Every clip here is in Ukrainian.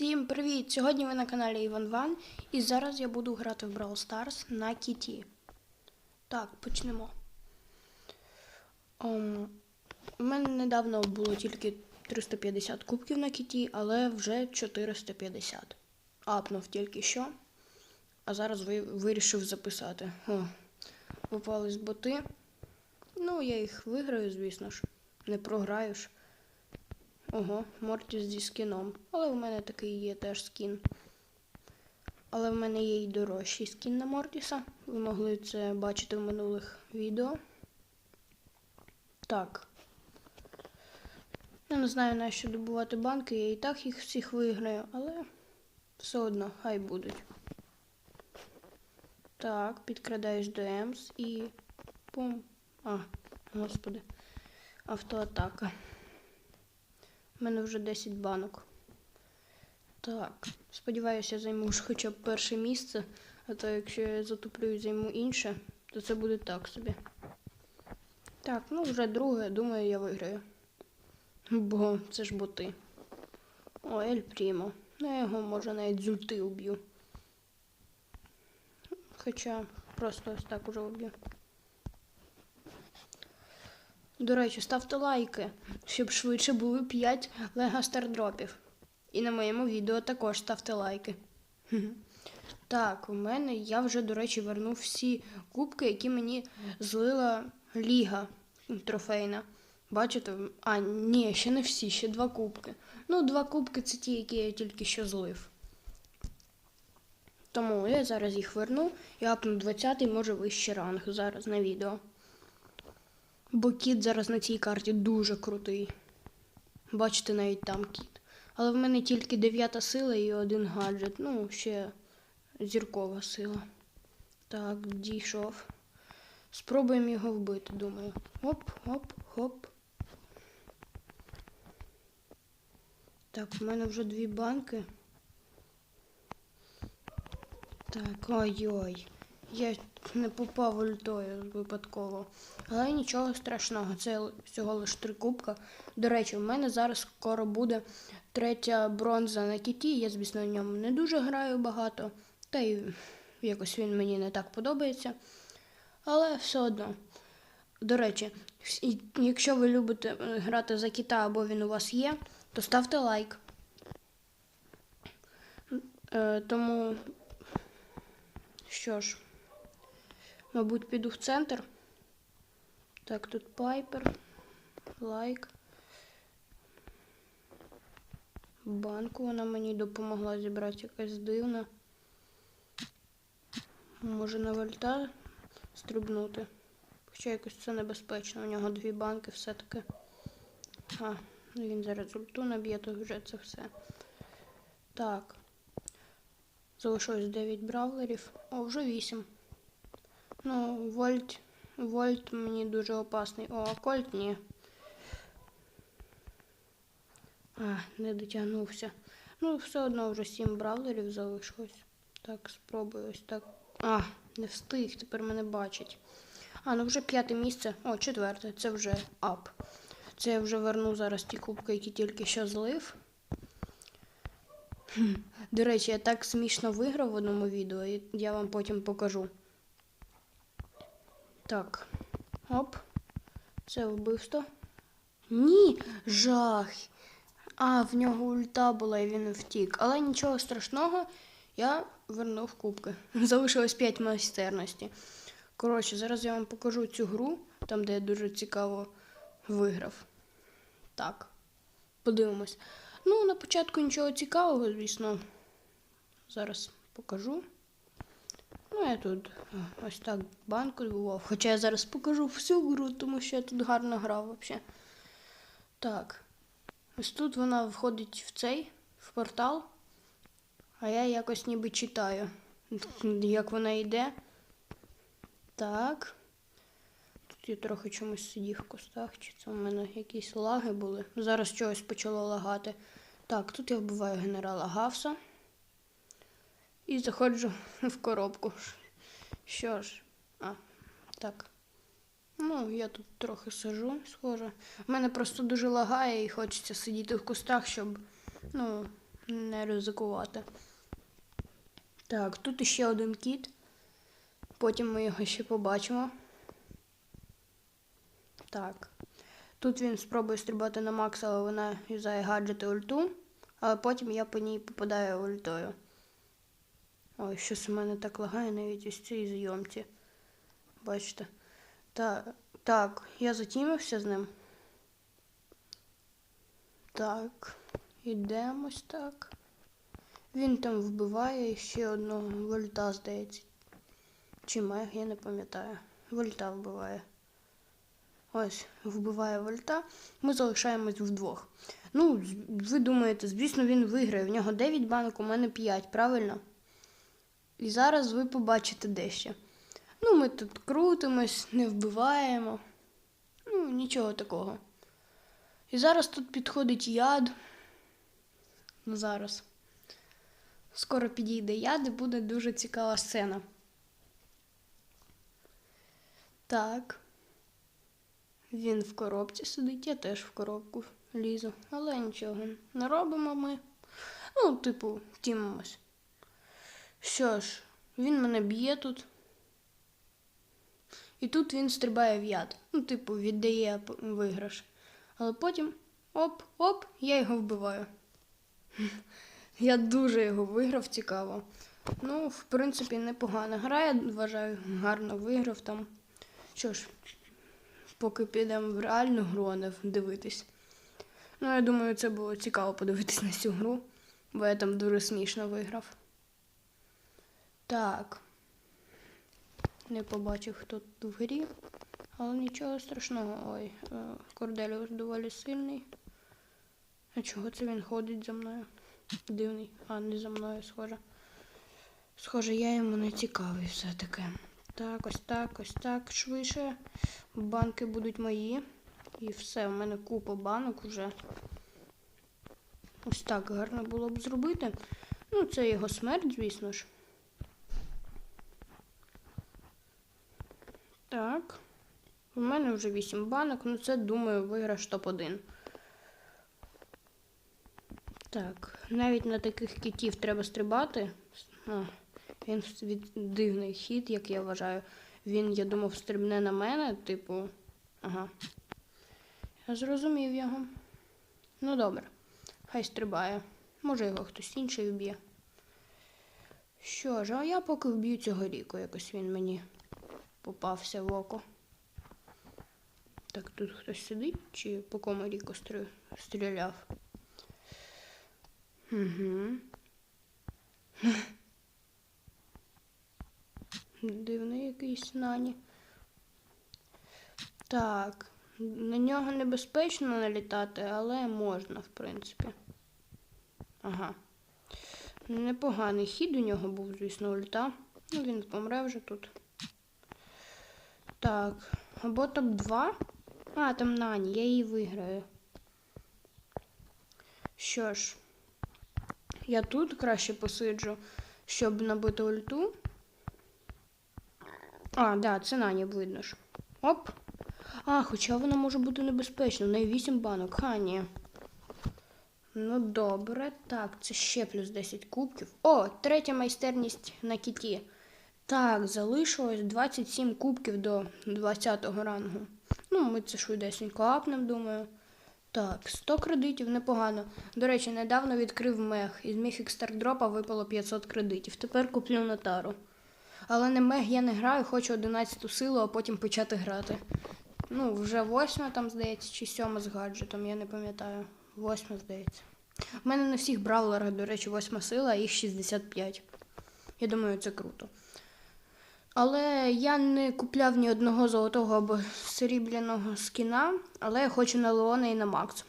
Всім привіт! Сьогодні ви на каналі Іван Ван і зараз я буду грати в Brawl Stars на Кіті. Так, почнемо. Ем, у мене недавно було тільки 350 кубків на Кіті, але вже 450. Апнув тільки що. А зараз ви, вирішив записати. О, попались боти. Ну, я їх виграю, звісно ж. Не програю ж. Ого, Мортіс зі скіном. Але в мене такий є теж скін. Але в мене є й дорожчий скін на Мортіса. Ви могли це бачити в минулих відео. Так. Я не знаю, на що добувати банки, я і так їх всіх виграю, але все одно, хай будуть. Так, підкрадаюсь до Емс і. Пум. А, господи. Автоатака. У мене вже 10 банок. Так, сподіваюся, я займу ж хоча б перше місце, а то якщо я затуплю і займу інше, то це буде так собі. Так, ну вже друге, думаю, я виграю. Бо це ж боти. О, Ель Прімо. Ну, я його може навіть з ульти уб'ю. Хоча просто ось так уже уб'ю. До речі, ставте лайки, щоб швидше були 5 лего стардропів. І на моєму відео також ставте лайки. Так, у мене я вже, до речі, вернув всі кубки, які мені злила Ліга трофейна. Бачите? А, ні, ще не всі, ще два кубки. Ну, два кубки це ті, які я тільки що злив. Тому я зараз їх верну і апну 20-й, може вищий ранг зараз на відео. Бо кіт зараз на цій карті дуже крутий. Бачите, навіть там кіт. Але в мене тільки дев'ята сила і один гаджет. Ну, ще зіркова сила. Так, дійшов. Спробуємо його вбити, думаю. Оп, оп, хоп. Так, в мене вже дві банки. Так, ой-ой. Я не попав ультою випадково. Але нічого страшного, це всього лише три кубка. До речі, в мене зараз скоро буде третя бронза на кіті. Я, звісно, в ньому не дуже граю багато, та й якось він мені не так подобається. Але все одно. До речі, якщо ви любите грати за кіта або він у вас є, то ставте лайк. Е, тому що ж. Мабуть, піду в центр. Так, тут пайпер, лайк. Банку вона мені допомогла зібрати якась дивна. Може на вольта стрибнути. Хоча якось це небезпечно. У нього дві банки все-таки. А, він зараз ульту наб'є, то вже це все. Так. Залишилось 9 бравлерів. О, вже 8. Ну, вольт. Вольт мені дуже опасний. О, а кольт ні. А, не дотягнувся. Ну, все одно вже 7 бравлерів залишилось. Так, спробую ось так. А, не встиг, тепер мене бачить. А, ну вже п'яте місце. О, четверте. Це вже ап. Це я вже верну зараз ті кубки, які тільки що злив. До речі, я так смішно виграв в одному відео, і я вам потім покажу. Так. Оп. Це вбивство. Ні, жах. А, в нього ульта була і він втік. Але нічого страшного, я вернув кубки. Залишилось 5 майстерності. Коротше, зараз я вам покажу цю гру, там, де я дуже цікаво виграв. Так, подивимось. Ну, на початку нічого цікавого, звісно. Зараз покажу. Ну, я тут ось так банку відбував. Хоча я зараз покажу всю гру, тому що я тут гарно грав взагалі. Так. Ось тут вона входить в цей, в портал. А я якось ніби читаю, як вона йде. Так. Тут я трохи чомусь сидів в кустах, чи це у мене якісь лаги були. Зараз чогось почало лагати. Так, тут я вбиваю генерала Гавса. І заходжу в коробку. Що ж, а, так. Ну, я тут трохи сижу, схоже. У мене просто дуже лагає і хочеться сидіти в кустах, щоб, ну, не ризикувати. Так, тут іще один кіт. Потім ми його ще побачимо. Так. Тут він спробує стрибати на Макса, але вона юзає гаджети ульту, але потім я по ній попадаю ультою. Ой, щось у мене так лагає навіть ось цій зйомці. Бачите? Так, так, я затімився з ним. Так, ідемось так. Він там вбиває ще одного вольта, здається. Чи мег, я не пам'ятаю. Вольта вбиває. Ось, вбиває вольта. Ми залишаємось вдвох. Ну, ви думаєте, звісно, він виграє. В нього 9 банок, у мене 5, правильно? І зараз ви побачите дещо. Ну, ми тут крутимось, не вбиваємо. Ну, нічого такого. І зараз тут підходить яд. Ну, зараз. Скоро підійде яд і буде дуже цікава сцена. Так. Він в коробці сидить, я теж в коробку лізу. Але нічого не робимо ми. Ну, типу, тімимось. Що ж, він мене б'є тут. І тут він стрибає в яд. Ну, типу, віддає виграш. Але потім оп-оп, я його вбиваю. Я дуже його виграв, цікаво. Ну, в принципі, непогана гра, я вважаю, гарно виграв там. Що ж, поки підемо в реальну гру, а не дивитись. Ну, я думаю, це було цікаво подивитись на цю гру, бо я там дуже смішно виграв. Так. Не побачив, хто тут в грі. Але нічого страшного. Ой, е, Корделіус доволі сильний. А чого це він ходить за мною? Дивний, а не за мною, схоже. Схоже, я йому не цікавий все-таки. Так, ось так, ось так, швидше. Банки будуть мої. І все, в мене купа банок вже. Ось так гарно було б зробити. Ну, це його смерть, звісно ж. Так. У мене вже 8 банок, ну це, думаю, виграш топ-1. Так, навіть на таких китів треба стрибати. А, він дивний хід, як я вважаю. Він, я думав, стрибне на мене, типу. Ага. Я зрозумів його. Ну добре, хай стрибає. Може його хтось інший вб'є. Що ж, а я поки вб'ю цього ріку, якось він мені попався в око. Так, тут хтось сидить, чи по кому ріку стріляв? Угу. Дивний якийсь нані. Так, на нього небезпечно налітати, але можна, в принципі. Ага. Непоганий хід у нього був, звісно, ульта. Ну, він помре вже тут. Так, або топ-2. А, там Нані, я її виграю. Що ж, я тут краще посиджу, щоб набити ульту. А, да, це Нані видно ж. Оп. А, хоча вона може бути небезпечна. Неї 8 банок. Ха, ні. Ну, добре. Так, це ще плюс 10 кубків. О, третя майстерність на кіті. Так, залишилось 27 кубків до 20-го рангу. Ну, ми це швидесенько апнем, думаю. Так, 100 кредитів непогано. До речі, недавно відкрив мех. Із міфік стардропа випало 500 кредитів. Тепер куплю на тару. Але не мех я не граю, хочу 11-ту силу, а потім почати грати. Ну, вже восьма там, здається, чи сьома з гаджетом, я не пам'ятаю. Восьма, здається. У мене на всіх бравлерах, до речі, восьма сила, а їх 65. Я думаю, це круто. Але я не купляв ні одного золотого або срібляного скіна, але я хочу на Леона і на Макс.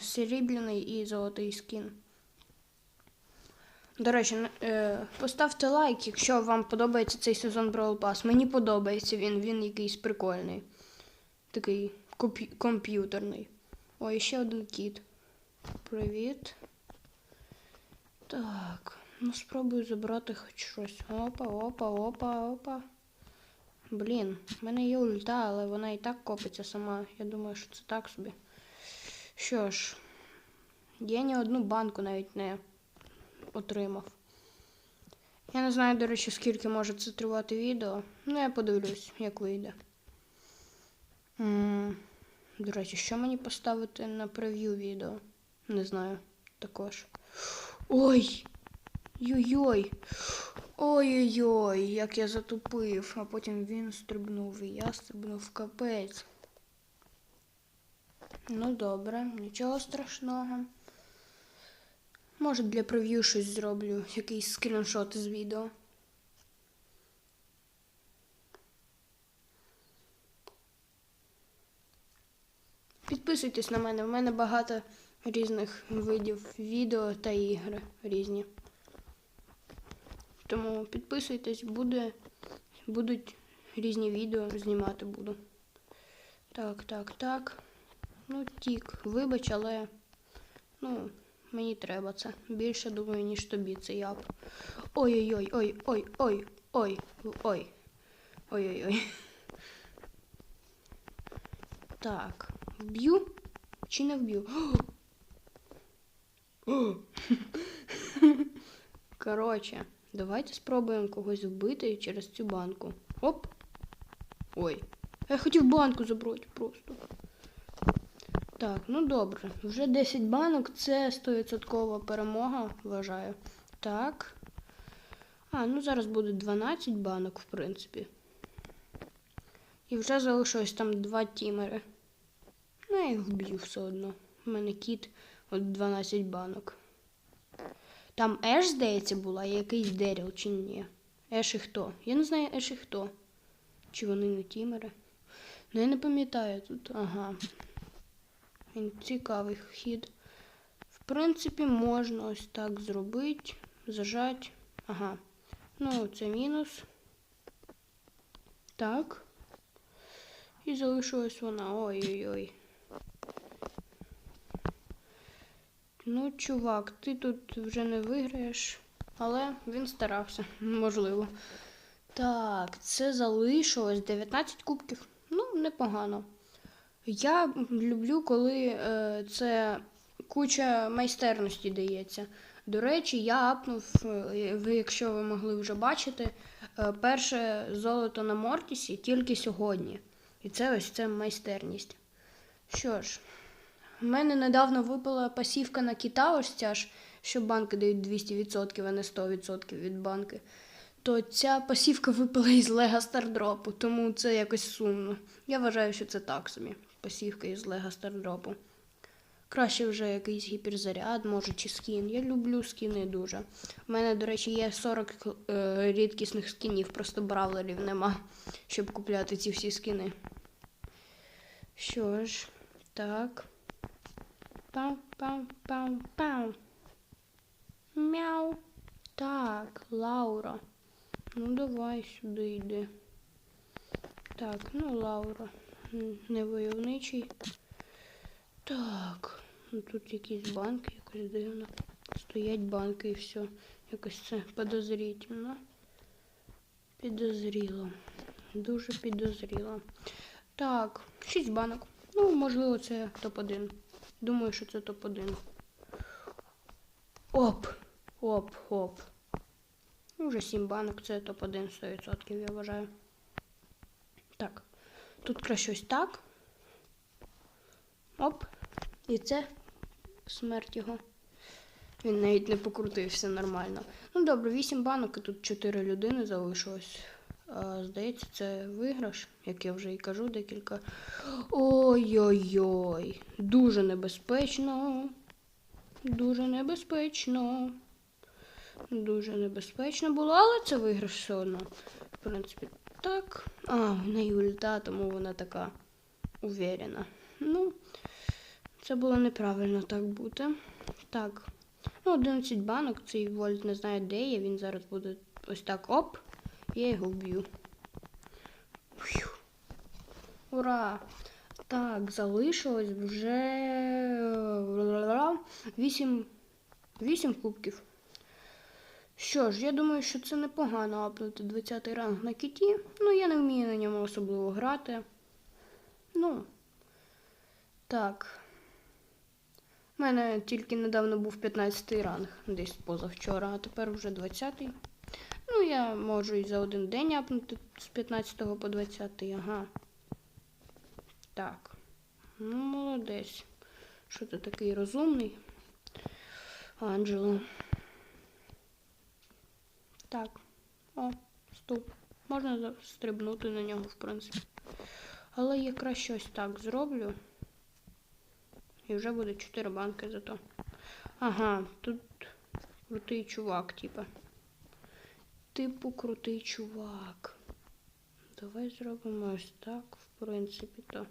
Срібляний і золотий скін. До речі, е, поставте лайк, якщо вам подобається цей сезон Brawl Pass. Мені подобається він, він якийсь прикольний. Такий комп'ютерний. Ой, ще один кіт. Привіт. Так, ну спробую забрати хоч щось. Опа, опа, опа, опа. Блін, в мене є ульта, але вона і так копиться сама. Я думаю, що це так собі. Що ж, я ні одну банку навіть не отримав. Я не знаю, до речі, скільки може це тривати відео. Ну, я подивлюсь, як вийде. м до речі, що мені поставити на прев'ю відео? Не знаю також. Ой! Йой-йой! Ой-ой-ой, як я затупив, а потім він стрибнув і я стрибнув капець. Ну добре, нічого страшного. Може для прев'ю щось зроблю, якийсь скріншот з відео. Підписуйтесь на мене, в мене багато різних видів відео та ігри різні. Тому підписуйтесь, буде, будуть різні відео знімати буду. Так, так, так. Ну, тік, вибач, але ну, мені треба це. Більше думаю, ніж тобі це я. б. Ой-ой-ой, ой, ой, ой, ой, ой. Ой-ой-ой. Так, вб'ю чи не вб'ю? О! Давайте спробуємо когось вбити через цю банку. Оп. Ой. Я хотів банку забрати просто. Так, ну добре. Вже 10 банок це 100% перемога, вважаю. Так. А, ну зараз буде 12 банок, в принципі. І вже залишилось там два тімери. Ну, я їх вб'ю все одно. У мене кіт от 12 банок. Там Еш, здається, була, якийсь Деріл чи ні. Еш і хто? Я не знаю Еш і хто. Чи вони не тімери? Ну я не пам'ятаю тут. Ага. Він цікавий хід. В принципі, можна ось так зробити. Зажать. Ага. Ну, це мінус. Так. І залишилась вона. Ой-ой-ой. Ну, чувак, ти тут вже не виграєш, але він старався, можливо. Так, це залишилось 19 кубків. Ну, непогано. Я люблю, коли е, це куча майстерності дається. До речі, я апнув, е, ви, якщо ви могли вже бачити, е, перше золото на Мортісі тільки сьогодні. І це ось це майстерність. Що ж, в мене недавно випала пасівка на кита, ось ця ж, що банки дають 200%, а не 100% від банки. То ця пасівка випала із Лего Стардропу, тому це якось сумно. Я вважаю, що це так собі. Пасівка із Лего Стардропу. Краще вже якийсь гіперзаряд, може, чи скін. Я люблю скіни дуже. У мене, до речі, є 40 е, рідкісних скінів, просто бравлерів нема, щоб купляти ці всі скіни. Що ж, так. Пам-пам-пам-пам. Мяу. Так, Лаура. Ну, давай сюди йди. Так, ну Лаура. Не войовничий. Так. Ну тут якісь банки, якось дивно. Стоять банки і все. Якось це подозрительно. Підозріло. Дуже підозріло. Так, 6 банок. Ну, можливо, це топ-1. Думаю, що це топ-1. Оп! Оп, оп. Ну, Вже 7 банок, це топ-1 100%, я вважаю. Так. Тут краще ось так. Оп. І це смерть його. Він навіть не покрутився нормально. Ну добре, 8 банок і тут 4 людини залишилось. Здається, це виграш, як я вже і кажу декілька. Ой-ой-ой. Дуже небезпечно. Дуже небезпечно. Дуже небезпечно було, але це виграш все одно. В принципі, так. А, в неї ульта, тому вона така уверена. Ну, це було неправильно так бути. Так. Ну, 11 банок, цей вольт не знає, де є. Він зараз буде ось так оп. Я його вб'ю. Фью. Ура! Так, залишилось вже 8, 8 кубків. Що ж, я думаю, що це непогано апнути 20 ранг на кіті. Ну, я не вмію на ньому особливо грати. Ну, так. У мене тільки недавно був 15 ранг, десь позавчора, а тепер вже 20. Ну, я можу і за один день апнути з 15 по 20, ага. Так. Ну, молодець. Що ти такий розумний? Анджело. Так. О, стоп. Можна стрибнути на нього, в принципі. Але я краще ось так зроблю. І вже буде 4 банки зато. Ага, тут крутий чувак, типа. Типу крутий чувак. Давай зробимо ось так, в принципі, то.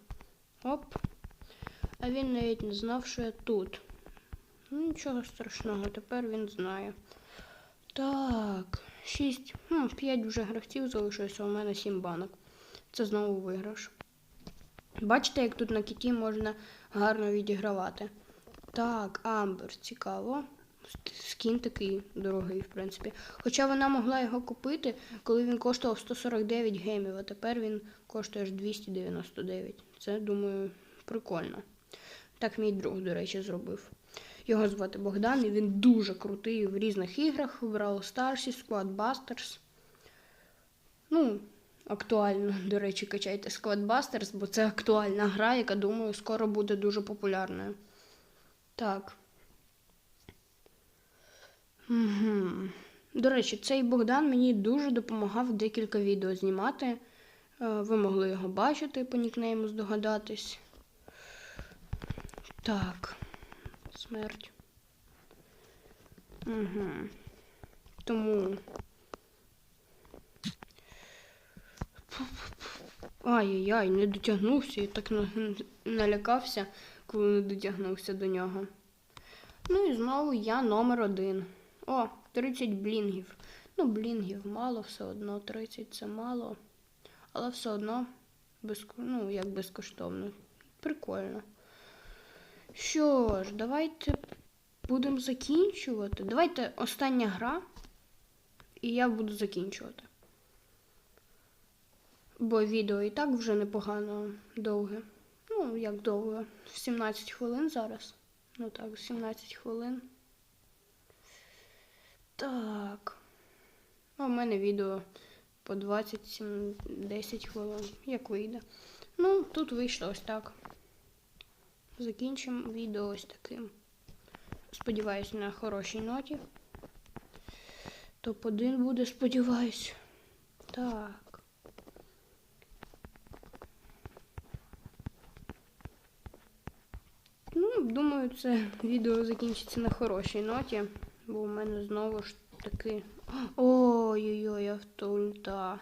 Оп. А він навіть не знав, що я тут. Ну, нічого страшного, тепер він знає. Так, 6, ну, 5 вже гравців залишилося, у мене 7 банок. Це знову виграш. Бачите, як тут на кіті можна гарно відігравати. Так, Амбер, цікаво. Скін такий дорогий, в принципі. Хоча вона могла його купити, коли він коштував 149 гемів, а тепер він коштує аж 299. Це, думаю, прикольно. Так мій друг, до речі, зробив. Його звати Богдан, і він дуже крутий в різних іграх. В Brawl Stars. Ну, актуально, до речі, качайте Squad Busters, бо це актуальна гра, яка, думаю, скоро буде дуже популярною. Так. Угу. До речі, цей Богдан мені дуже допомагав декілька відео знімати. Е, Ви могли його бачити по нікнейму здогадатись. Так. Смерть. Угу. Тому. Ай-яй-яй, не дотягнувся. Я так налякався, коли не дотягнувся до нього. Ну і знову я номер один. О, 30 блінгів. Ну, блінгів мало, все одно 30 це мало. Але все одно безко... ну, як безкоштовно. Прикольно. Що ж, давайте будемо закінчувати. Давайте остання гра, і я буду закінчувати. Бо відео і так вже непогано довге. Ну, як довго? 17 хвилин зараз. Ну так, 17 хвилин. Так. А в мене відео по 20-10 хвилин, як вийде. Ну, тут вийшло ось так. Закінчимо відео ось таким. Сподіваюсь, на хорошій ноті. Топ-1 буде, сподіваюсь. Так. Ну, думаю, це відео закінчиться на хорошій ноті, бо у мене знову ж таки. Ой-ой-ой, автоульта.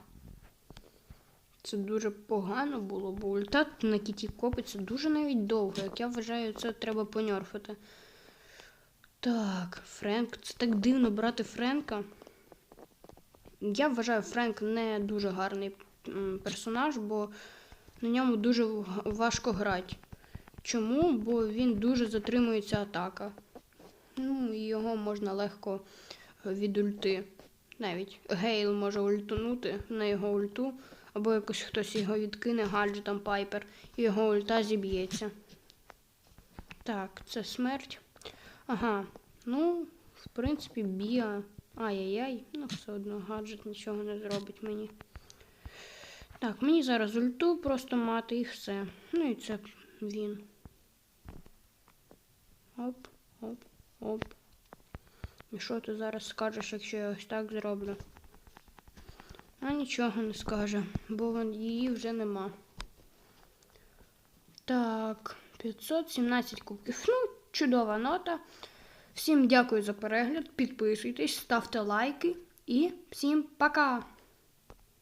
Це дуже погано було, бо ульта на кіті копиться дуже навіть довго. Як я вважаю, це треба поньорфити. Так, Френк. Це так дивно брати Френка. Я вважаю, Френк не дуже гарний персонаж, бо на ньому дуже важко грати. Чому? Бо він дуже затримується атака. Ну, його можна легко е, від ульти. Навіть Гейл може ультунути на його ульту, або якось хтось його відкине гаджетом Пайпер, і його ульта зіб'ється. Так, це смерть. Ага, ну, в принципі, біа. Ай-яй-яй, ну все одно гаджет нічого не зробить мені. Так, мені зараз ульту просто мати і все. Ну і це він. Оп, оп, оп. І що ти зараз скажеш, якщо я ось так зроблю? А нічого не скаже, бо її вже нема. Так, 517 кубків. Ну, чудова нота. Всім дякую за перегляд. Підписуйтесь, ставте лайки і всім пока!